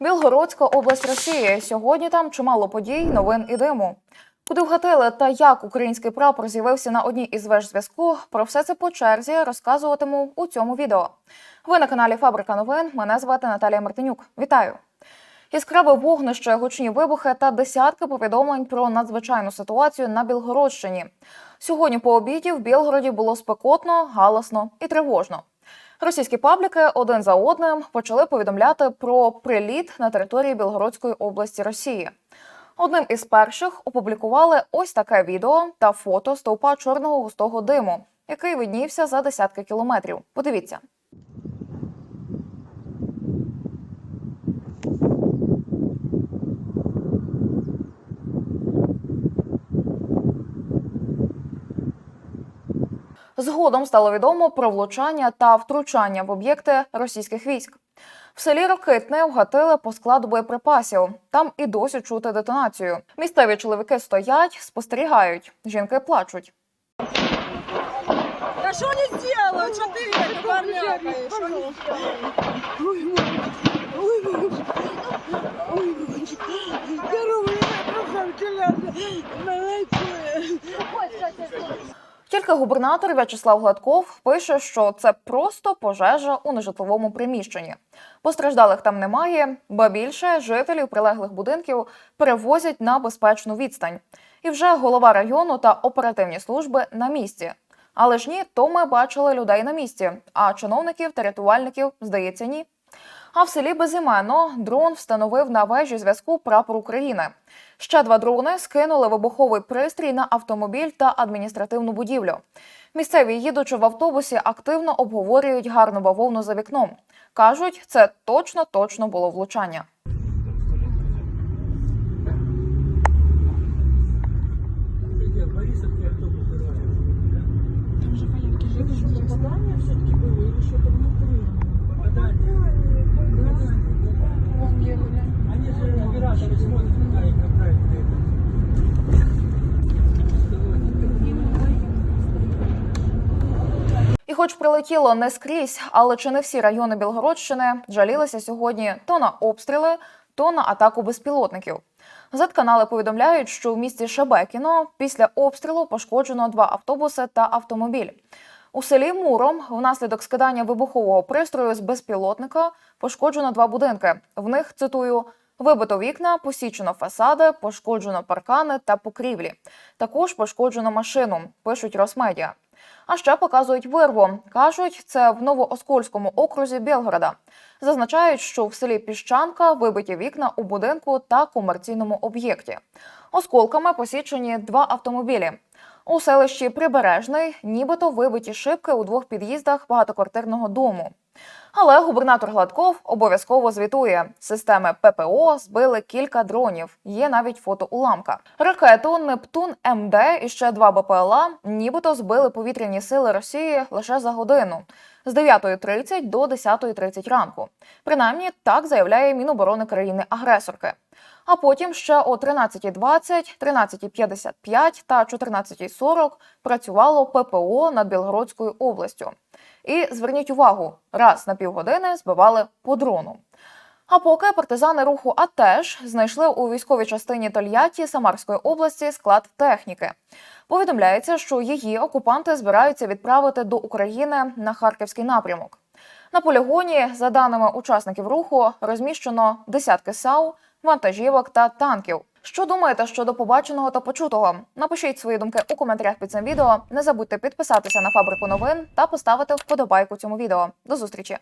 Білгородська область Росії. Сьогодні там чимало подій, новин і диму. Куди вгатили та як український прапор з'явився на одній із веж зв'язку. Про все це по черзі розказуватиму у цьому відео. Ви на каналі Фабрика новин. Мене звати Наталія Мартинюк. Вітаю! Яскраве вогнище, гучні вибухи та десятки повідомлень про надзвичайну ситуацію на Білгородщині. Сьогодні по обіді в Білгороді було спекотно, галасно і тривожно. Російські пабліки один за одним почали повідомляти про приліт на території Білгородської області Росії. Одним із перших опублікували ось таке відео та фото стовпа чорного густого диму, який виднівся за десятки кілометрів. Подивіться. Згодом стало відомо про влучання та втручання в об'єкти російських військ. В селі Рокитне вгатили по складу боєприпасів. Там і досі чути детонацію. Місцеві чоловіки стоять, спостерігають. Жінки плачуть. Да что не сделают? Что ты это барнякаешь? Что не Ой, мамочка. Ой, мамочка. Здорово, я красавчик. Молодцы. Тільки губернатор В'ячеслав Гладков пише, що це просто пожежа у нежитловому приміщенні. Постраждалих там немає, ба більше жителів прилеглих будинків перевозять на безпечну відстань. І вже голова району та оперативні служби на місці. Але ж ні, то ми бачили людей на місці, а чиновників та рятувальників, здається, ні. А в селі Безіменно дрон встановив на вежі зв'язку прапор України. Ще два дрони скинули вибуховий пристрій на автомобіль та адміністративну будівлю. Місцеві, їдучи в автобусі, активно обговорюють гарну бавовну за вікном. кажуть, це точно точно було влучання. Там же все-таки было или что-то внутри? І хоч прилетіло не скрізь, але чи не всі райони Білгородщини жалілися сьогодні то на обстріли, то на атаку безпілотників. Зетканали повідомляють, що в місті Шебекіно після обстрілу пошкоджено два автобуси та автомобіль. У селі Муром внаслідок скидання вибухового пристрою з безпілотника пошкоджено два будинки. В них цитую. Вибито вікна, посічено фасади, пошкоджено паркани та покрівлі. Також пошкоджено машину, пишуть Росмедіа. А ще показують вирву. кажуть, це в Новооскольському окрузі Білгорода. Зазначають, що в селі Піщанка вибиті вікна у будинку та комерційному об'єкті. Осколками посічені два автомобілі. У селищі Прибережний нібито вибиті шибки у двох під'їздах багатоквартирного дому. Але губернатор Гладков обов'язково звітує: системи ППО збили кілька дронів. Є навіть фото уламка. Ракету Нептун МД і ще два БПЛА нібито збили повітряні сили Росії лише за годину з 9.30 до 10.30 ранку. Принаймні так заявляє Міноборони країни-агресорки. А потім ще о 13.20, 13.55 та 14.40 працювало ППО над Білгородською областю. І зверніть увагу, раз на півгодини збивали по дрону. А поки партизани руху АТЕШ знайшли у військовій частині Тольятті Самарської області склад техніки. Повідомляється, що її окупанти збираються відправити до України на харківський напрямок. На полігоні, за даними учасників руху, розміщено десятки САУ, вантажівок та танків. Що думаєте щодо побаченого та почутого? Напишіть свої думки у коментарях під цим відео. Не забудьте підписатися на фабрику новин та поставити вподобайку цьому відео. До зустрічі!